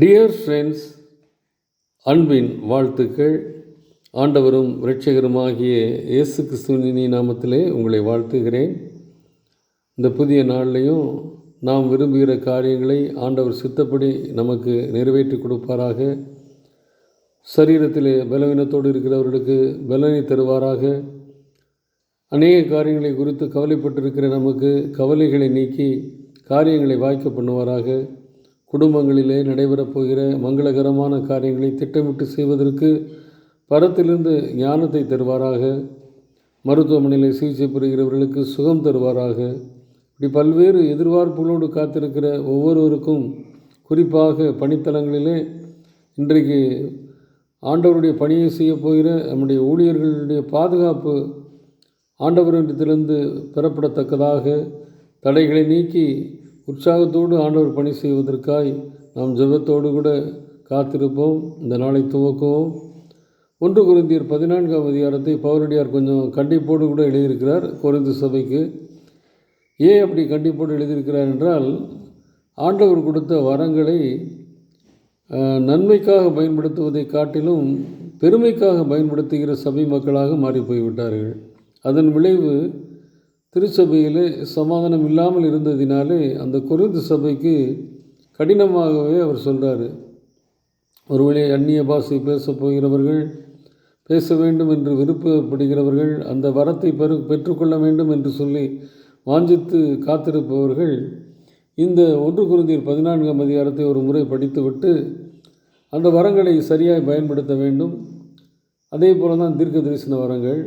Dear friends அன்பின் வாழ்த்துக்கள். ஆண்டவரும் இரட்சகருமாகிய இயேசு கிறிஸ்துவின் நாமத்திலே உங்களை வாழ்த்துகிறேன். இந்த புதிய நாள்லையும் நாம் விரும்புகிற காரியங்களை ஆண்டவர் சித்தப்படி நமக்கு நிறைவேற்றி கொடுப்பாராக. சரீரத்திலே பலவீனத்தோடு இருக்கிறவர்களுக்கு பலனை தருவாராக. அநேக காரியங்களை குறித்து கவலைப்பட்டிருக்கிற நமக்கு கவலைகளை நீக்கி காரியங்களை வாய்க்க பண்ணுவாராக. குடும்பங்களிலே நடைபெறப் போகிற மங்களகரமான காரியங்களை திட்டமிட்டு செய்வதற்கு பரத்திலிருந்து ஞானத்தை தருவாராக. மருத்துவமனையில் சிகிச்சை பெறுகிறவர்களுக்கு சுகம் தருவாராக. இப்படி பல்வேறு எதிர்பார்ப்புகளோடு காத்திருக்கிற ஒவ்வொருவருக்கும் குறிப்பாக பணித்தலங்களிலே இன்றைக்கு ஆண்டவருடைய பணியை செய்ய போகிற நம்முடைய ஊழியர்களுடைய பாதுகாப்பு ஆண்டவரிடத்திலிருந்து பெறப்படத்தக்கதாக. தடைகளை நீக்கி உற்சாகத்தோடு ஆண்டவர் பணி செய்வதற்காய் நாம் ஜெபத்தோடு கூட காத்திருப்போம். இந்த நாளை துவக்குவோம். ஒன்று குருந்தியர் பதினான்காம் அதிகாரத்தை பவுரடியார் கொஞ்சம் கண்டிப்போடு கூட எழுதியிருக்கிறார் குறைந்து சபைக்கு. ஏன் அப்படி கண்டிப்போடு எழுதியிருக்கிறார் என்றால் ஆண்டவர் கொடுத்த வரங்களை நன்மைக்காக பயன்படுத்துவதை காட்டிலும் பெருமைக்காக பயன்படுத்துகிற சபை மக்களாக மாறி போய்விட்டார்கள். அதன் விளைவு திருச்சபையிலே சமாதானம் இல்லாமல் இருந்ததினாலே அந்த குருந்து சபைக்கு கடினமாகவே அவர் சொல்கிறார் ஒருவழி அந்நிய பாஷை பேசப் போகிறவர்கள் பேச வேண்டும் என்று விருப்பப்படுகிறவர்கள் அந்த வரத்தை பெரு பெற்றுக்கொள்ள வேண்டும் என்று சொல்லி வாஞ்சித்து காத்திருப்பவர்கள் இந்த ஒன்று குருந்தியர் பதினான்காம் அதிகாரத்தை ஒரு முறை படித்துவிட்டு அந்த வரங்களை சரியாக பயன்படுத்த வேண்டும். அதே போல தான் தீர்க்க தரிசன வரங்கள்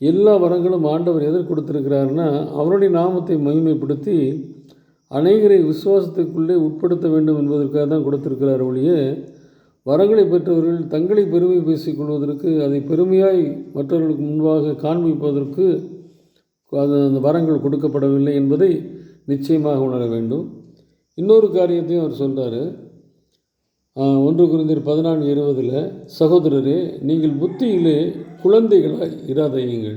எல்லா வரங்களும் ஆண்டவர் எதற்கு கொடுத்துருக்கிறாருன்னா அவருடைய நாமத்தை மகிமைப்படுத்தி அநேகரை விசுவாசத்துக்குள்ளே உட்படுத்த வேண்டும் என்பதற்காக தான் கொடுத்திருக்கிறார் ஒழிய வரங்களை பெற்றவர்கள் தங்களை பெருமை பேசிக்கொள்வதற்கு அதை பெருமையாய் மற்றவர்களுக்கு முன்பாக காண்பிப்பதற்கு அது அந்த வரங்கள் கொடுக்கப்படவில்லை என்பதை நிச்சயமாக உணர வேண்டும். இன்னொரு காரியத்தையும் அவர் சொல்கிறார் ஒன்று குருந்தர் பதினான்கு இருபதில் சகோதரரே நீங்கள் புத்தியிலே குழந்தைகளாய் இராதையுங்கள்.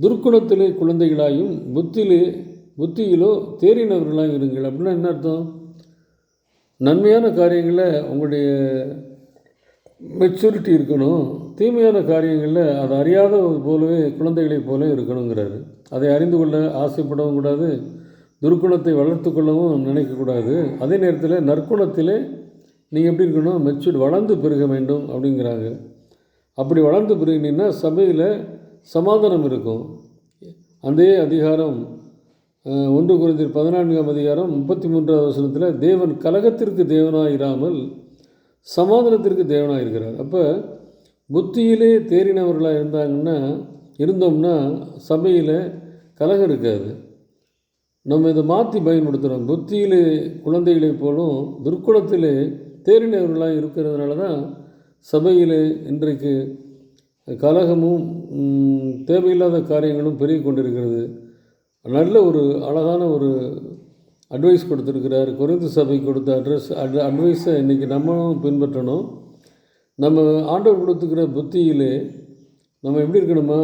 துர்க்குணத்திலே குழந்தைகளாயும் புத்தியிலே புத்தியிலோ தேறினவர்களாக இருங்கள். அப்படின்னா என்ன அர்த்தம்? நன்மையான காரியங்களில் உங்களுடைய மெச்சூரிட்டி இருக்கணும். தீமையான காரியங்களில் அதை அறியாத போலவே குழந்தைகளைப் போல இருக்கணுங்கிறாரு. அதை அறிந்து கொள்ள ஆசைப்படவும் கூடாது. துர்க்குணத்தை வளர்த்து கொள்ளவும் நினைக்கக்கூடாது அதே நேரத்தில் நற்குணத்திலே நீங்கள் எப்படி இருக்கணும் மெச்சூர்ட் வளர்ந்து பெருக வேண்டும் அப்படிங்கிறாங்க. அப்படி வளர்ந்து பெருகினீங்கன்னா சபையில் சமாதானம் இருக்கும். அதே அதிகாரம் ஒன்று குறைந்தர் பதினான்காம் அதிகாரம் முப்பத்தி மூன்றாவது வசனத்தில் தேவன் கலகத்திற்கு தேவனாக இராமல் சமாதானத்திற்கு தேவனாக இருக்கிறார் அப்போ புத்தியிலே தேறினவர்களாக இருந்தாங்கன்னா இருந்தோம்னா சபையில் கலகம் இருக்காது. நம்ம இதை மாற்றி பயன்படுத்துகிறோம் புத்தியிலே குழந்தைகளை போலும் துர்க்குளத்திலே தேறினவர்களாக இருக்கிறதுனால தான் சபையில் இன்றைக்கு கலகமும் தேவையில்லாத காரியங்களும் பெருகி கொண்டிருக்கிறது. நல்ல ஒரு அழகான ஒரு அட்வைஸ் கொடுத்துருக்கிறார். குறைந்த சபை கொடுத்த அட்ரஸ் அட் அட்வைஸை இன்றைக்கி நம்மளும் பின்பற்றணும். நம்ம ஆண்டவர் கொடுத்துக்கிற புத்தியிலே நம்ம எப்படி இருக்கணுமா?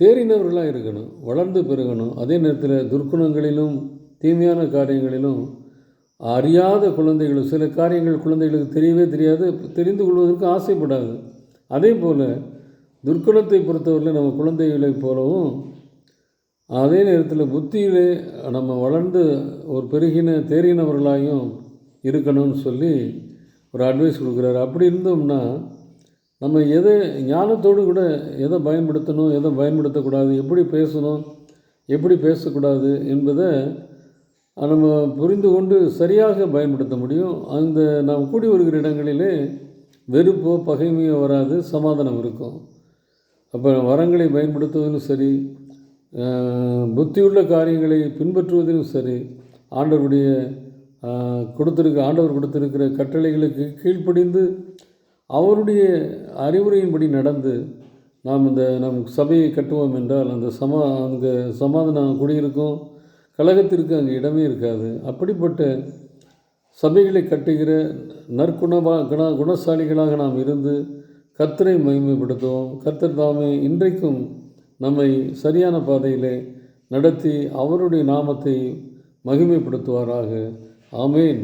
தேறினவர்களாக இருக்கணும் வளர்ந்து பெருகணும். அதே நேரத்தில் துர்க்குணங்களிலும் தீமையான காரியங்களிலும் அறியாத குழந்தைகள் சில காரியங்கள் குழந்தைகளுக்கு தெரியவே தெரியாது தெரிந்து கொள்வதற்கு ஆசைப்படாது. அதே போல் துர்க்குணத்தை பொறுத்தவரையில் நம்ம குழந்தைகளைப் போலவும் அதே நேரத்தில் புத்தியிலே நம்ம வளர்ந்து ஒரு பெருகின தேறினவர்களாயும் இருக்கணும்னு சொல்லி ஒரு அட்வைஸ் கொடுக்குறாரு. அப்படி இருந்தோம்னா நம்ம எதை ஞானத்தோடு கூட எதை பயன்படுத்தணும் எதை பயன்படுத்தக்கூடாது எப்படி பேசணும் எப்படி பேசக்கூடாது என்பதை நம்ம புரிந்து கொண்டு சரியாக பயன்படுத்த முடியும். அந்த நாம் கூடி வருகிற இடங்களிலே வெறுப்போ பகைமையோ வராது சமாதானம் இருக்கும். அப்போ வரங்களை பயன்படுத்துவதிலும் சரி புத்தியுள்ள காரியங்களை பின்பற்றுவதிலும் சரி ஆண்டவருடைய கொடுத்திருக்க ஆண்டவர் கொடுத்திருக்கிற கட்டளைகளுக்கு கீழ்ப்படிந்து அவருடைய அறிவுரையின்படி நடந்து நாம் இந்த நம் சபையை கட்டுவோம் என்றால் அந்த சமா அங்கே சமாதானம் குடியிருக்கும். கழகத்திற்கு அங்கே இடமே இருக்காது. அப்படிப்பட்ட சபைகளை கட்டுகிற நற்குணவா குண குணசாலிகளாக நாம் இருந்து கர்த்தரை மகிமைப்படுத்துவோம். கர்த்தர் தாமே இன்றைக்கும் நம்மை சரியான பாதையிலே நடத்தி அவருடைய நாமத்தை மகிமைப்படுத்துவாராக. ஆமேன்.